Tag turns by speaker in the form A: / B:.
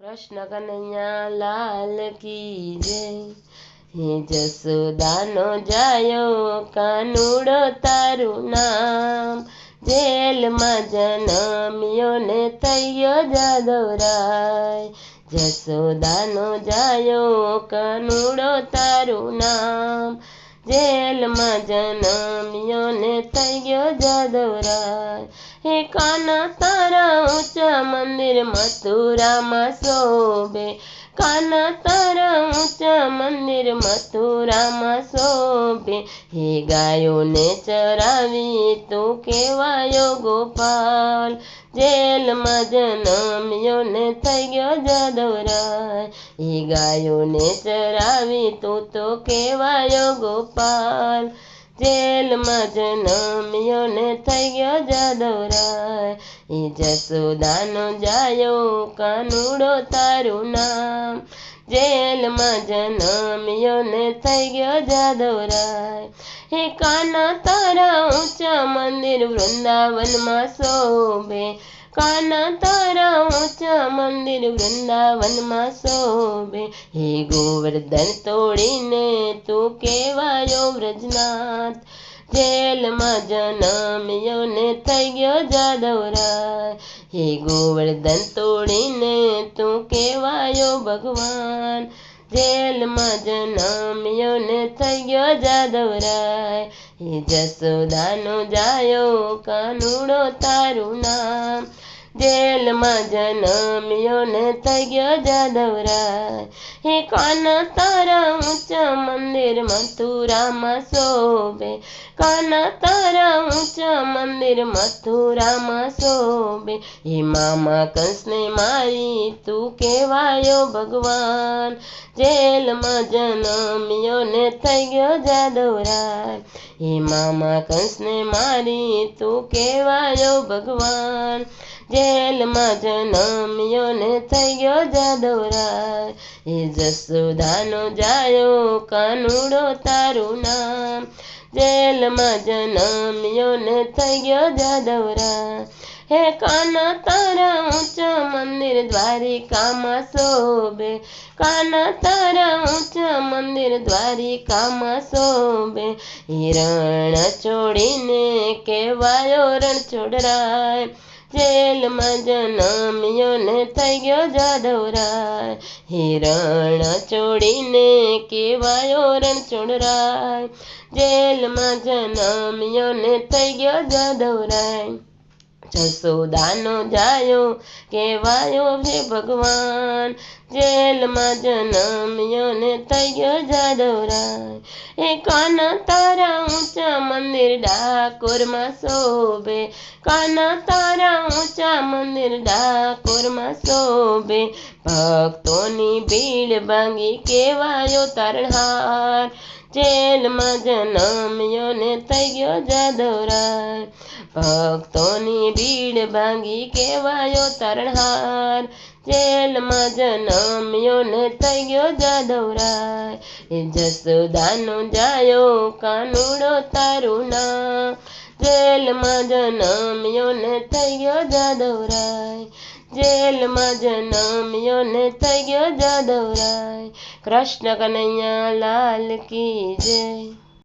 A: કૃષ્ણ કનૈયા લાલ કી જય હે જસોદાનો જાયો કાનુડો તારું નામ. જેલમાં જન્મ્યો ને થયો જાદવરાય. જસોદાનો જાયો કાનુડો તારું નામ. જેલમાં જન્મ્યો ને થયો જાદવરાય. હે કાના તારા ઊંચા મંદિર મથુરામાં શોભે. કાના તારા ઊંચા મંદિર મથુરામાં શોભે. હે ગાયોને ચરાવી તું કેવાયો ગોપાલ. જેલમાં જન્મ્યો ને થઈ ગયો જાદવરાય. એ ગાયોને ચરાવી તું તો કેવાયો ગોપાલ. જેલમાં જન્મ્યો ને થઈ ગયો જાદવરાય. જસોદાનો જાયો કાનુડો તારું નામ. જેલમાં જન્મ્યો ને થઈ ગયો જાદવરાય. હે કાના તારા ઊંચા મંદિર વૃંદાવનમાં શોભે. કાના તારા ઊંચા મંદિર વૃંદાવનમાં શોભે. હે ગોવર્ધન તોડીને તું કેવાયો વ્રજનાથ. જેલમાં જન્મ્યો ને થઈ ગયો જાદવરાય હે ગોવર્ધન તોડીને તું કેવાયો ભગવાન. જેલમાં જન્મ્યો ને થઈ ગયો જાદવરાય હે જસોદાનો જાયો કાનુડો તારું નામ. જેલમાં જન્મ્યો ને થયો જાદવરાય. હે કાન તારા ઊંચા મંદિર મથુરામાં શોભે. કાન તારા ઊંચા મંદિર મથુરામાં શોભે. હે મામા કંસને મારી તું કેવાયો ભગવાન. જેલમાં જન્મ્યો ને થયો જાદવરાય. હે મામા કંસને મારી તું કેવાયો ભગવાન. જેલમાં જન્મ્યો ને થઈ ગયો જાદોરાય એ જસોદાનો જાયો કાનુડો તારું નામ. જેલમાં જન્મ્યો ને થઈ ગયો જાદવરાય હે કાના તારા ઊંચા મંદિર દ્વારિકામાં શોભે. કાના તારા ઊંચા મંદિર દ્વારિકામાં શોભે. હિરણ છોડીને કેવાયો રણ છોડરાય જેલમાં જન્મ્યો ને થઈ ગયો જાદવરાય હિરણ ચોડીને કેવાયો રણ છોડરાય જેલમાં જન્મ્યો ને થઈ ગયો જાદવરાય. જસોદાનો જાયો, કહેવાયો હે ભગવાન, જેલમાં જન્મ્યો ને થયો જાદવરાય. એ કાન તારા ઊંચા મંદિર ડાકોરમાં શોભે કાન તારા ઊંચા મંદિર ડાકોરમાં શોભે. ભક્તોની ભીડ ભાંગી કહેવાયો તારણહાર જેલમાં જન્મ્યો ને થઈ ગયો જાદવરાય ભક્તોની ભીડ ભાંગી કેવાયો તરણહાર. જેલમાં જન્મ્યો ને થઈ ગયો જાદવરાય જસોદાનો જાયો કાનુડો તારું ના જેલમાં જન્મ્યો ને થઈ ગયો જાદવરાય જેલમાં જન્મ્યો ને થઈ ગયો જાદવરાય. કૃષ્ણ કનૈયા લાલ કી જય.